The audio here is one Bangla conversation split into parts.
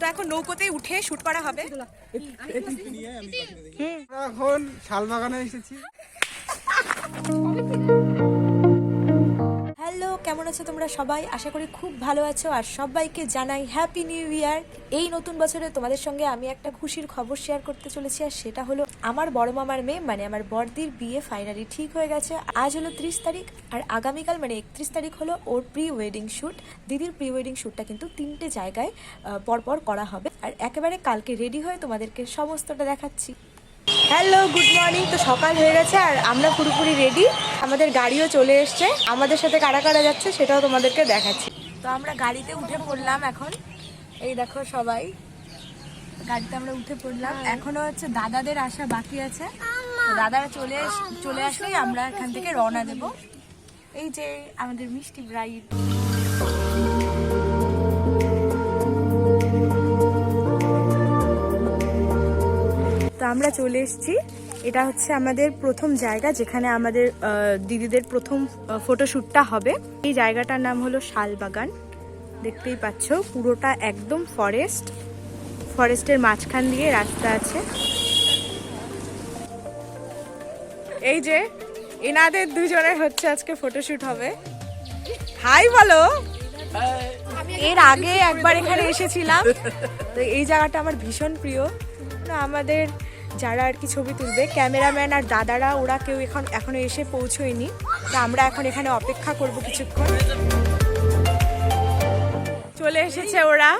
তো এখন নৌকোতেই উঠে শুট করা হবে। আমরা এখন শালবাগানে এসেছি। হ্যালো, কেমন আছো তোমরা সবাই? আশা করি খুব ভালো আছো আর সবাইকে জানাই হ্যাপি নিউ ইয়ার এই নতুন বছরে তোমাদের সঙ্গে আমি একটা খুশির খবর শেয়ার করতে চলেছি আর সেটা হলো আমার বড় মামার মেয়ে মানে আমার বড়দির বিয়ে ফাইনালি ঠিক হয়ে গেছে। আজ হলো ত্রিশ তারিখ আর আগামীকাল মানে একত্রিশ তারিখ হলো ওর প্রি ওয়েডিং শ্যুট দিদির প্রি ওয়েডিং শ্যুটটা কিন্তু তিনটে জায়গায় পরপর করা হবে। আর একেবারে কালকে রেডি হয়ে তোমাদেরকে সমস্তটা দেখাচ্ছি। হ্যালো গুড মর্নিং তো সকাল হয়ে গেছে আর আমরা পুরোপুরি রেডি আমাদের গাড়িও চলে এসছে। আমাদের সাথে কারা কারা যাচ্ছে সেটাও তোমাদেরকে দেখাচ্ছি। তো আমরা গাড়িতে উঠে পড়লাম এখন। এই দেখো সবাই। গাড়িতে আমরা উঠে পড়লাম। এখনও হচ্ছে দাদাদের আসা বাকি আছে। দাদারা চলে চলে আসলেই আমরা এখান থেকে রওনা দেব। এই যে আমাদের মিষ্টি ব্রাইড আমরা চলে এসেছি। এটা হচ্ছে আমাদের প্রথম জায়গা যেখানে আমাদের দিদিদের প্রথম ফটোশ্যুটটা হবে। এই জায়গাটার নাম হলো শালবাগান দেখতেই পাচ্ছ, পুরোটা একদম ফরেস্ট ফরেস্টের মাঝখান দিয়ে রাস্তা আছে। এই যে, এনাদের দুজনের হচ্ছে আজকে ফটোশ্যুট হবে। হাই বলো! এর আগে একবার এখানে এসেছিলাম। তো এই জায়গাটা আমার ভীষণ প্রিয়। আমাদের যারা আর কি ছবি তুলবে ক্যামেরাম্যান আর দাদারা ওরা কেউ এখন এখনও এসে পৌঁছয়নি। তা আমরা এখন এখানে অপেক্ষা করব কিছুক্ষণ। চলে এসেছে ওরা।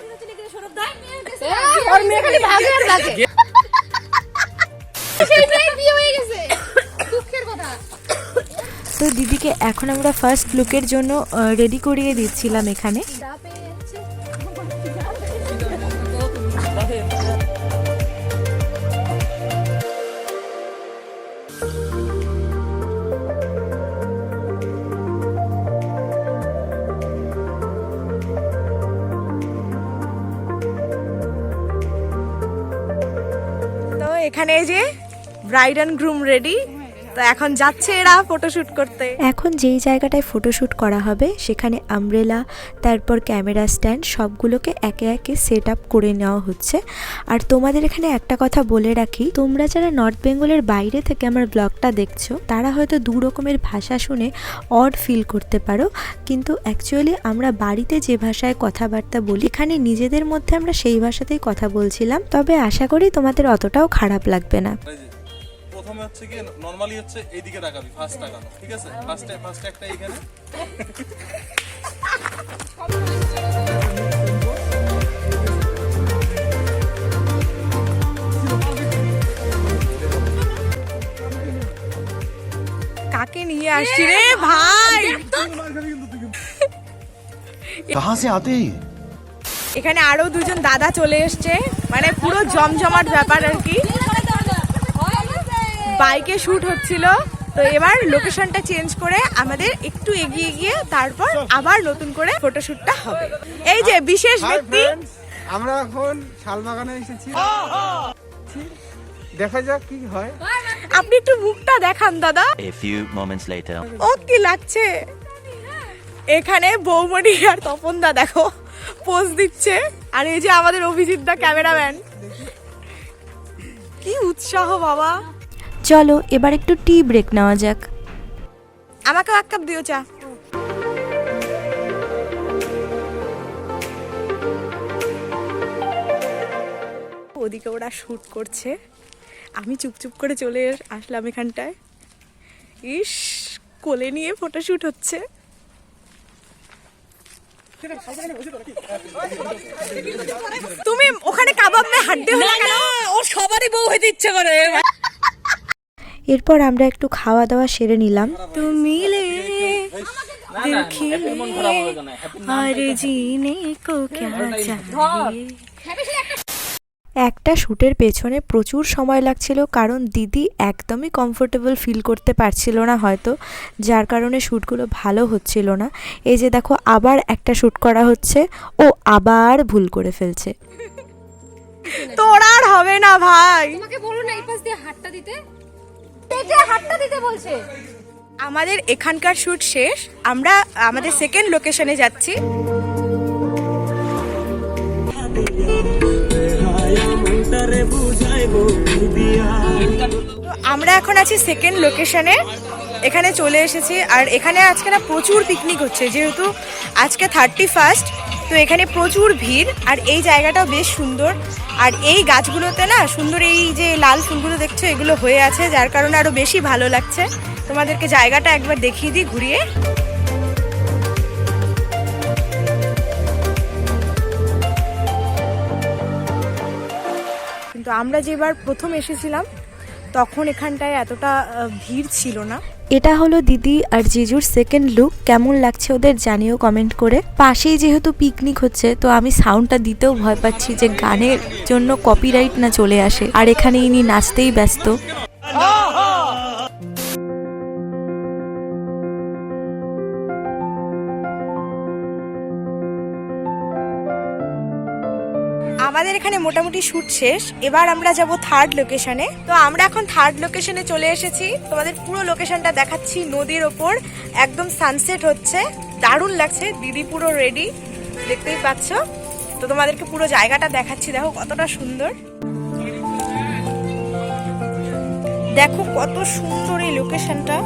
তো দিদিকে এখন আমরা ফার্স্ট লুকের জন্য রেডি করিয়ে দিচ্ছিলাম এখানে। এখানে যে ব্রাইড অ্যান্ড গ্রুম রেডি তো এখন যাচ্ছে এরা ফটোশুট করতে। এখন যেই জায়গাটায় ফটোশুট করা হবে, সেখানে আমব্রেলা তারপর ক্যামেরা স্ট্যান্ড সবগুলোকে একে একে সেট আপ করে নেওয়া হচ্ছে। আর তোমাদের এখানে একটা কথা বলে রাখি, তোমরা যারা নর্থ বেঙ্গলের বাইরে থেকে আমার ব্লগটা দেখছ, তারা হয়তো দু রকমের ভাষা শুনে অড ফিল করতে পারো। কিন্তু অ্যাকচুয়ালি আমরা বাড়িতে যে ভাষায় কথাবার্তা বলি, এখানে নিজেদের মধ্যে আমরা সেই ভাষাতেই কথা বলছিলাম। তবে আশা করি তোমাদের অতটাও খারাপ লাগবে না। প্রথমে হচ্ছে কি নরমালি হচ্ছে এইদিকে তাকাবি ফার্স্ট তাকানো ঠিক আছে ফার্স্টে ফার্স্টে একটা এইখানে কাকে নিয়ে আসছি রে ভাই कहाँ से आते हैं ये? এখানে আরো দুজন দাদা চলে এসছে মানে পুরো জমজমাট ব্যাপার আর কি বাইকে শ্যুট হচ্ছিল। তো এবার লোকেশনটা চেঞ্জ করে আমাদের একটু এগিয়ে গিয়ে তারপর আবার নতুন করে ফটোশুটটা হবে। এই যে বিশেষ ব্যক্তি আমরা এখন শালবাগানে এসেছি। দেখা যাক কি হয়। আপনি একটু মুখটা দেখান দাদা। A few moments later. ও কি লাগছে? এখানে বৌমণি আর তপন দা দেখো পোজ দিচ্ছে। আর এই যে আমাদের অভিজিৎ দা ক্যামেরাম্যান। কি উৎসাহ বাবা। চলো এবার একটু টি ব্রেক নেওয়া যাক। আমাকেও এক কাপ দিও চা। ওদিকে ওরা শুট করছে। আমি চুপচুপ করে চলে আসলাম এখানটায়। ইস কোলে নিয়ে ফটোশুট হচ্ছে। তুমি ওখানে কাবাব মে হাড্ডে হলে কেন? ও সবারই বউ হইতে ইচ্ছে করে। এরপর আমরা একটু খাওয়া দাওয়া সেরে নিলাম। তুমি একটা শ্যুটের পেছনে প্রচুর সময় লাগছিল কারণ দিদি একদমই কমফোর্টেবল ফিল করতে পারছিল না হয়তো যার কারণে শ্যুটগুলো ভালো হচ্ছিল না। এই যে দেখো আবার একটা শ্যুট করা হচ্ছে ও আবার ভুল করে ফেলছে। তোর আর হবে না ভাই। তোমাকে বলো না এই পাশ দিয়ে হাতটা দিতে? আমাদের এখানকার শ্যুট শেষ। আমরা আমাদের সেকেন্ড লোকেশনে যাচ্ছি। আমরা এখন আছি সেকেন্ড লোকেশনে এখানে চলে এসেছি। আর এখানে আজকে না প্রচুর পিকনিক হচ্ছে। যেহেতু আজকে থার্টি ফার্স্ট তো এখানে প্রচুর ভিড়, আর এই জায়গাটাও বেশ সুন্দর। আর এই গাছগুলোতে না সুন্দর এই যে লাল ফুলগুলো দেখছ, এগুলো হয়ে আছে, যার কারণে আরও বেশি ভালো লাগছে। তোমাদেরকে জায়গাটা একবার দেখিয়ে দিই ঘুরিয়ে। কিন্তু আমরা যেবার প্রথম এসেছিলাম, তখন এখানটায় এতটা ভিড় ছিল না। এটা হলো দিদি আর জিজুর সেকেন্ড লুক কেমন লাগছে ওদের জানিও কমেন্ট করে। পাশেই যেহেতু পিকনিক হচ্ছে, তো আমি সাউন্ডটা দিতেও ভয় পাচ্ছি যে গানের জন্য কপিরাইট না চলে আসে। আর এখানে ইনি নাচতেই ব্যস্ত। আমাদের এখানে মোটামুটি শুট শেষ। এবার আমরা যাব থার্ড লোকেশনে তো আমরা এখন থার্ড লোকেশনে চলে এসেছি। তোমাদের পুরো লোকেশনটা দেখাচ্ছি নদীর ওপর। একদম সানসেট হচ্ছে। দারুণ লাগছে। দিদি পুরো রেডি দেখতেই পাচ্ছ? তো তোমাদেরকে পুরো জায়গাটা দেখাচ্ছি। দেখো কতটা সুন্দর। দেখো কত সুন্দর এই লোকেশনটা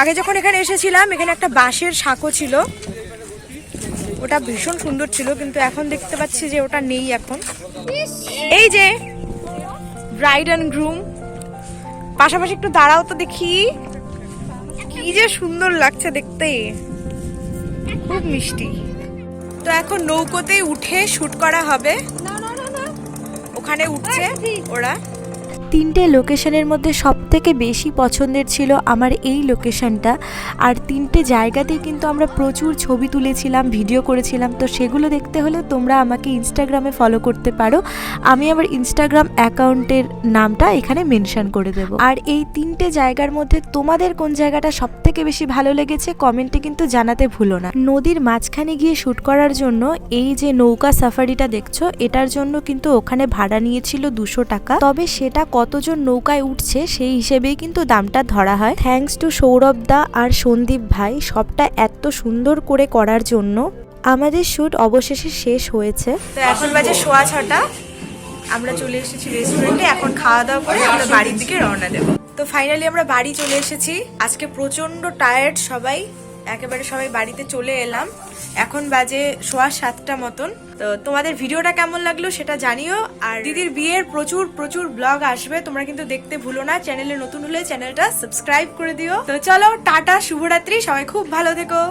আগে যখন এখানে এসেছিলাম, এখানে একটা বাঁশের সাঁকো ছিল। ওটা ভীষণ সুন্দর ছিল, কিন্তু এখন দেখতে পাচ্ছি যে ওটা নেই এখন। এই যে ব্রাইড অ্যান্ড গ্রুম পাশাপাশি একটু দাঁড়াও তো দেখি। কি যে সুন্দর লাগছে দেখতে। খুব মিষ্টি। তো এখন নৌকোতেই উঠে শুট করা হবে। ওখানে উঠছে ওরা। তিনটে লোকেশনের মধ্যে সব থেকে বেশি পছন্দের ছিল আমার এই লোকেশনটা আর তিনটে জায়গাতেই কিন্তু আমরা প্রচুর ছবি তুলেছিলাম ভিডিও করেছিলাম। তো সেগুলো দেখতে হলে তোমরা আমাকে ইনস্টাগ্রামে ফলো করতে পারো। আমি আমার ইনস্টাগ্রাম অ্যাকাউন্টের নামটা এখানে মেনশন করে দেবো। আর এই তিনটে জায়গার মধ্যে তোমাদের কোন জায়গাটা সব থেকে বেশি ভালো লেগেছে কমেন্টে কিন্তু জানাতে ভুলো না। নদীর মাঝখানে গিয়ে শ্যুট করার জন্য এই যে নৌকা সাফারিটা দেখছ, এটার জন্য কিন্তু ওখানে ভাড়া নিয়েছিল দুশো টাকা। তবে সেটা কতজন নৌকায় উঠছে সেই হিসেবেই কিন্তু দামটা ধরা হয়। থ্যাঙ্কস টু সৌরভ দা আর সন্দীপ ভাই, সবটা এত সুন্দর করে করার জন্য আমাদের শ্যুট অবশেষে শেষ হয়েছে। এখন বাজে সোয়া ছটা। আমরা চলে এসেছি রেস্টুরেন্টে এখন খাওয়া দাওয়া করে আমরা বাড়ির দিকে রওনা দেব। তো ফাইনালি আমরা বাড়ি চলে এসেছি। আজকে প্রচণ্ড টায়ার্ড সবাই। একেবারে সবাই বাড়িতে চলে এলাম। এখন বাজে সোয়া সাতটা মতন। তো তোমাদের ভিডিওটা কেমন লাগল সেটা জানিও। আর দিদির বিয়ের প্রচুর প্রচুর ব্লগ আসবে, তোমরা কিন্তু দেখতে ভুলো না। চ্যানেলে নতুন হলে চ্যানেলটা সাবস্ক্রাইব করে দিও। তো চলো, টাটা, শুভরাত্রি, সবাই খুব ভালো থেকো।